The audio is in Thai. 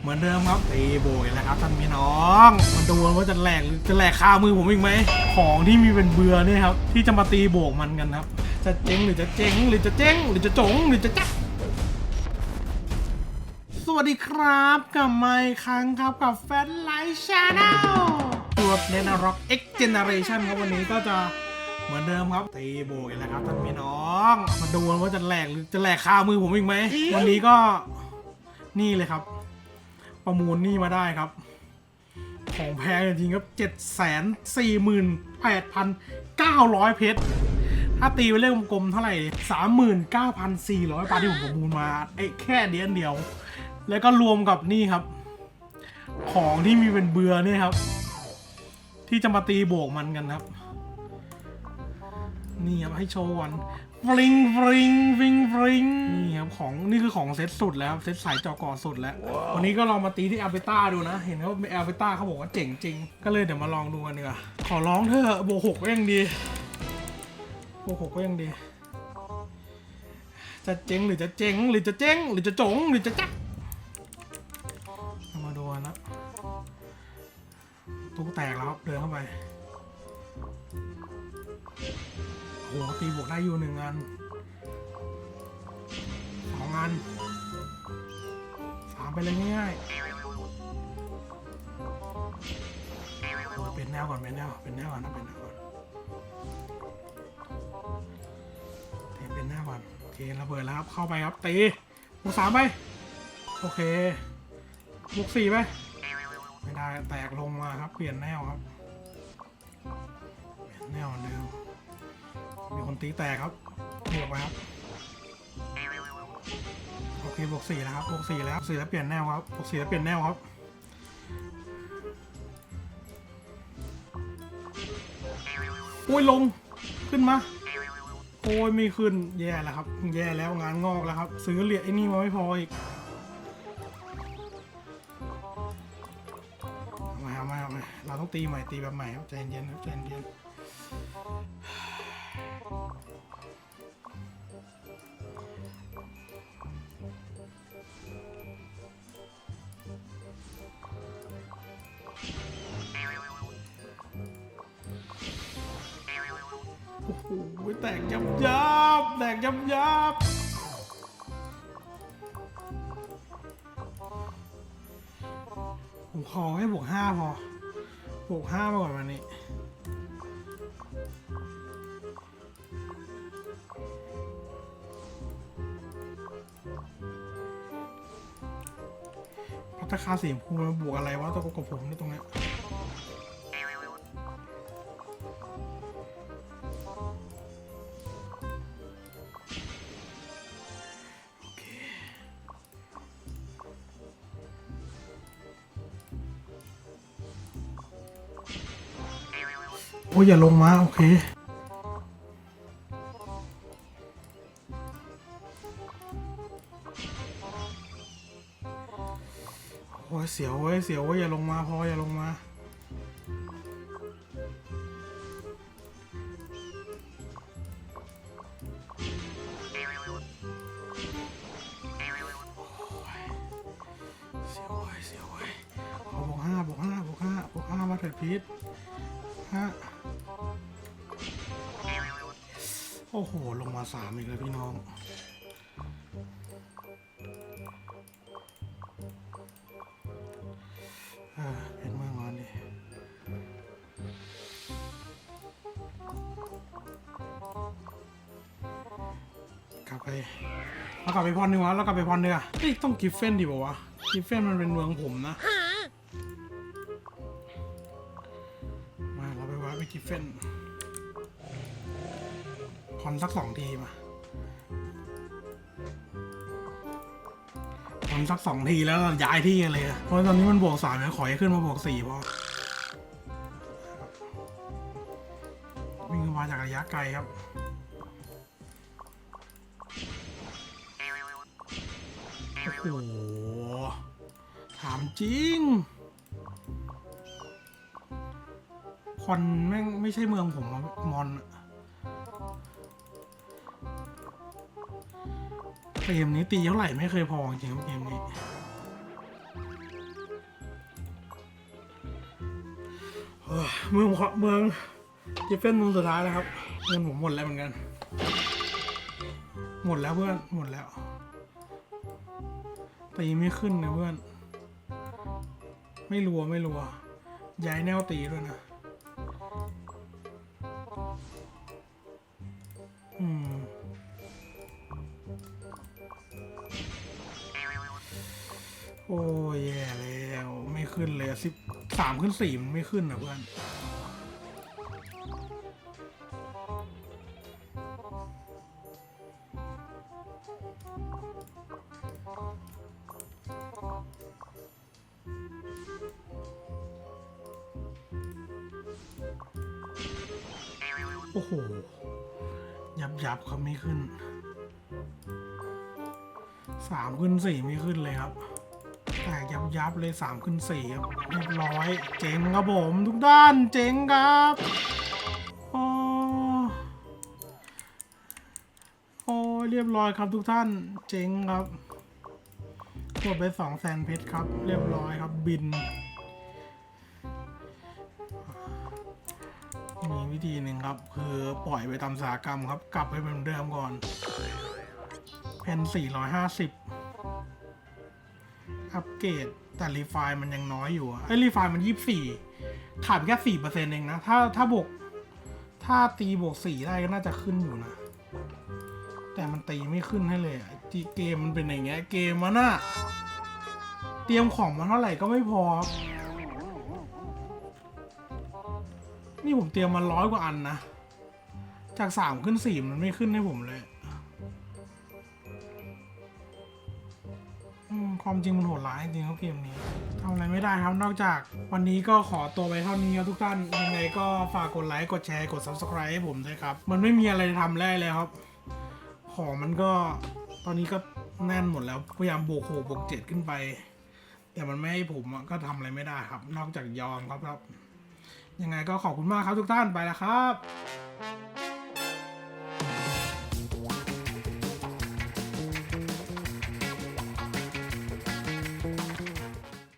เหมือนเดิมครับตีโบยแล้วครับท่านพี่น้องมาดูกันว่าจะแหลกหรือจะแหลกคามือผมอีกไหมของที่มีเป็นเบือเนี่ยครับที่จะมาตีโบกมันกันครับ จะเจ๊งหรือจะเจ๊งหรือจะเจ๊งหรือจะจงหรือจะจ๊ะสวัสดีครับกลับมาอีกครั้งครับกับแฟนไลท์ชาแนลตัวเนนาร็อกเอ็กเจเนเรชันครับวันนี้ก็จะเหมือนเดิมครับตีโบยแล้วครับท่านพี่น้องมาดูกันว่าจะแหลกหรือจะแหลกคามือผมอีกไหมวันนี้ก็นี่เลยครับ ประมูลนี่มาได้ครับ ของแพงจริงครับเจ็ดแสนสี่หมื่นแปดพันเก้าร้อยเพชร ถ้าตีเป็นเลขกลมๆเท่าไหร่สามหมื่นเก้าพันสี่ร้อยบาทที่ผมประมูลมาไอ้แค่เดียนเดียว แล้วก็รวมกับนี่ครับ ของที่มีเป็นเบือเนี่ยครับ ที่จะมาตีโบกมันกันครับ นี่ครับให้โชว์วันฟริงฟริงฟริงฟริง ของนี่คือของเซตสุดแล้วครับเซตสายจอกอสุดแล้ว วันนี้ก็ลองมาตีที่อัลเบต้าดูนะ เห็นเขาอัลเบต้าเขาบอกว่าเจ๋งจริง ก็เลยเดี๋ยวมาลองดูกันดีกว่าขอร้องเธอะโบวกหกก็ยังดีโบวกหกก็ยังดี จะเจ๊งหรือจะเจ๊งหรือจะเจ๊งหรือจะจงหรือจะจ๊ะเอามาดูกันนะตู้แตกแล้วครับเดินเข้าไปโอ้โหตีบวกได้อยู่หนึ่งอันส องอันสามไปเลยง่ายๆโอ้เป็นแนวก่อนเป็นแนวเป็นแนวก่อนนะเป็นแนวก่อนเทเป็นแนวก่อนโอเคระเบิดแล้วครับเข้าไปครับตีบวกสามไปโอเคบวกสี่ไปไม่ได้แตกลงมาครับเปลี่ยนแนวครับเปลี่ยนแนวเดิมมีคนตีแตกครับบวกไปครับ เคบวกสี่แล้วครับบวกสี่แล้วสี่แล้วเปลี่ยนแนวครับบวกสี่แล้วเปลี่ยนแนวครับโอ้ยลงขึ้นมาโอ้ยไม่ขึ้นแย่แล้วครับ แย่แล้วงานงอกแล้วครับ ซื้อเหรียญไอ้นี่มาไม่พออีกเอามาเอามาเอามาเราต้องตีใหม่ตีแบบใหม่ครับใจเย็นครับใจเย็น อ้โหแตกยับยับแตกยับยับผมขอให้บวกห้าพอบวกห้ามาก่อนวันนี้พัฒคาสีชมพูมันบวกอะไรวะตัวกับผมนี่ยตรงเนี้ย อ้ยอย่าลงมาโอเคโอ้ยเสียวเว้ยเสียวเว้ยอย่าลงมาพออย่าลงมาเสียวเว้ยเสียวเว้ยเอาบวกห้าบวกห้าบวกห้าบวกห้ามาเถิดพีทห้า โอ้โห ลงมาสามอีกแล้วพี่น้องอ่าเป็นเมื่อวานดิกลับไปเรากลับไปพรดีกว่าเรากลับไปพรดีกว่าเฮ้ยต้องกิฟเฟนดีป่าวะ กิฟเฟนมันเป็นเมืองผมนะ มาเราไปวัดไปกิฟเฟน พรสักสองทีมาพรสักสองทีแล้วก็ย้ายที่กันเลย เพราะตอนนี้มันบวกสามแล้วขอให้ขึ้นมาบวกสี่พอวิ่งมาจากระยะไกลครับโอ้โหถามจริง คอนแม่งไม่ใช่เมืองผมมอนอะ เกมนี้ตีเท่าไหร่ไม่เคยพอจริงเกมนี้เมืองเมืองจิฟเฟนมุมสุดท้ายแล้วครับเงินผมหมดแล้วเหมือนกัน หมดแล้วเพื่อนหมดแล้วตีไม่ขึ้นนะเพื่อน ไม่รัวไม่รัวย้ายแนวตีด้วยนะ โอ้ยแย่แล้วไม่ขึ้นเลยสิบสามขึ้นสี่มันไม่ขึ้นนะเพื่อนโอ้โห ยับยับครับไม่ขึ้นสามขึ้นสี่ไม่ขึ้นเลยครับ ตกยับยับเลยสามขึ้นสี่ครับเรียบร้อย เจ๋งครับผมทุกด้านเจ๋งครับโอ้โอ้เรียบร้อยครับทุกท่านเจ๋งครับกดไปสองแสนเพชรครับ เรียบร้อยครับบิน มีวิธีหนึ่งครับ คือปล่อยไปตามสากรรมครับ กลับไปเป็นเหมือนเดิมก่อนแผ่น450 อัปเกรดแต่รีไฟล์มันยังน้อยอยู่ไอ้รีไฟล์มัน24ขาดแค่4%เปอร์เซ็นต์เองนะ ถ้าถ้าบวกถ้าตีบวก4ได้ก็น่าจะขึ้นอยู่นะ แต่มันตีไม่ขึ้นให้เลยตีเกมมันเป็นอย่างเงี้ยเกมมันอะเตรียมของมาเท่าไหร่ก็ไม่พอครับนี่ผมเตรียมมาร้อยกว่าอันนะ จากสามขึ้นสี่มันไม่ขึ้นให้ผมเลย ความจริงมันโหดร้ายจริงครับเกมนี้ทำอะไรไม่ได้ครับนอกจากวันนี้ก็ขอตัวไปเท่านี้ครับทุกท่านยังไงก็ฝากกดไลค์กดแชร์กด subscribe ให้ผมด้วยครับ มันไม่มีอะไรทำแล้วเลยครับ ของมันก็ตอนนี้ก็แน่นหมดแล้วพยายามบวกหกบวกเจ็ดขึ้นไป แต่มันไม่ให้ผมก็ทำอะไรไม่ได้ครับ นอกจากยอมครับครับ ยังไงก็ขอบคุณมากครับทุกท่านไปแล้วครับ